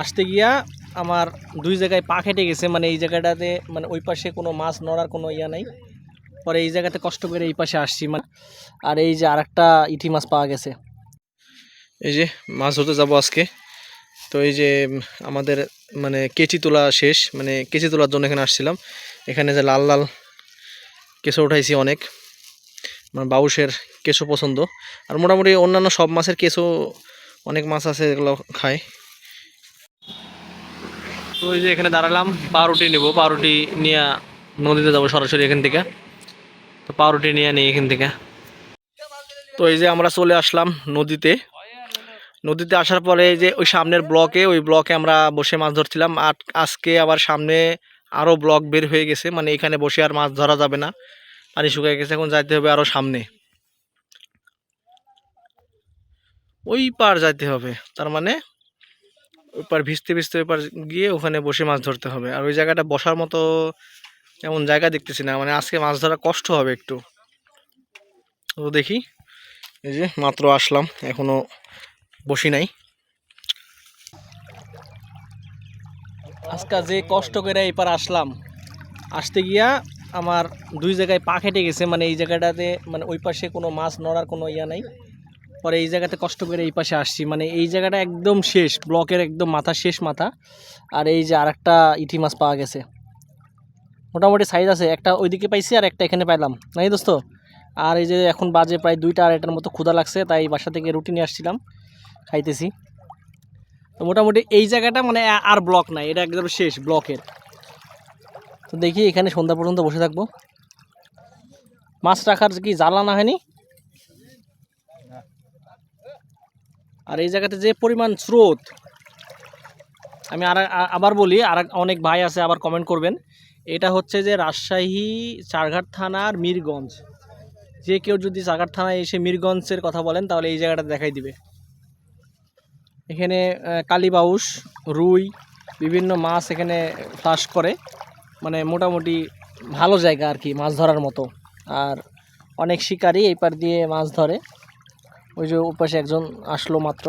আসতে গিয়া আমার দুই জায়গায় পা কেটে গেছে মানে এই জায়গাটাতে মানে ওই পাশে কোনো মাছ নড়ার কোনো ইয়া নাই। পরে এই জায়গাতে কষ্ট করে এই পাশে আসছি মানে আর এই যে আরেকটা ইটি মাছ পাওয়া গেছে। এই যে মাছ ধরতে যাব আজকে। তো এই যে আমাদের মানে কেচি তোলা শেষ মানে কেচি তোলার জন্য এখানে আসছিলাম। এখানে যে লাল লাল কেঁচো উঠাইছি অনেক মানে বাউশের কেঁচো পছন্দ। আর মোটামুটি অন্যান্য সব মাছের কেঁচো, অনেক মাছ আছে এগুলো খায়। তো এই যে এখানে দাঁড়ালাম, পাউরুটি নেব। পাউরুটি নিয়ে নদীতে যাব সরাসরি এখান থেকে। তো পাউরুটি নিয়ে নিই এখান থেকে। তো এই যে আমরা চলে আসলাম নদীতে। নদীতে আসার পরে যে ওই সামনের ব্লকে, ওই ব্লকে আমরা বসে মাছ ধরছিলাম। আর আজকে আবার সামনে আরও ব্লক বের হয়ে গেছে। মানে এখানে বসে আর মাছ ধরা যাবে না। পানি শুকিয়ে গেছে, এখন যাইতে হবে আরও সামনে। ওই পার যাইতে হবে। তার মানে ওই পার ভিজতে ভিজতে ওই গিয়ে ওখানে বসে মাছ ধরতে হবে। আর ওই জায়গাটা বসার মতো এমন জায়গা দেখতেছি না মানে আজকে মাছ ধরা কষ্ট হবে একটু। তো দেখি, এই যে মাত্র আসলাম, এখনও বসি নাই। আজকে যে কষ্ট করে এপার আসলাম, আসতে গিয়া আমার দুই জায়গায় পা খেটে গেছে মানে এই জায়গাটাতে মানে ওই পাশে কোনো মাছ নড়ার কোনো ইয়া নাই। পরে এই জায়গাতে কষ্ট করে এই পাশে আসছি। মানে এই জায়গাটা একদম শেষ, ব্লকের একদম মাথা, শেষ মাথা। আর এই যে আরেকটা ইটি মাছ পাওয়া গেছে। মোটামুটি সাইজ আছে। একটা ওইদিকে পাইছি আর একটা এখানে পাইলাম। নাই দোস্ত? আর এই যে এখন বাজে প্রায় দুইটা আড়াইটার মতো, ক্ষুধা লাগছে, তাই বাসা থেকে রুটি নিয়ে আসছিলাম, খাইতেছি। তো মোটামুটি এই জায়গাটা মানে আর ব্লক নাই, এটা একদম শেষ, ব্লকের। তো দেখি এখানে সন্ধ্যা পর্যন্ত বসে থাকব। মাছ রাখার কি জ্বালা না হয়নি? আর এই জায়গাতে যে পরিমাণ স্রোত, আমি আর আবার বলি, আর অনেক ভাই আছে, আবার কমেন্ট করবেন। এটা হচ্ছে যে রাজশাহী চারঘাট থানার মিরগঞ্জ। যে কেউ যদি চারঘাট থানায় এসে মিরগঞ্জের কথা বলেন, তাহলে এই জায়গাটা দেখাই দিবে। এখানে কালীবাউস রুই, বিভিন্ন মাছ এখানে ফ্লাশ করে। মানে মোটামুটি ভালো জায়গা আর কি, মাছ ধরার মতো। আর অনেক শিকারী এই পার দিয়ে মাছ ধরে। ওই যে ওপাশে একজন আসলো মাত্র।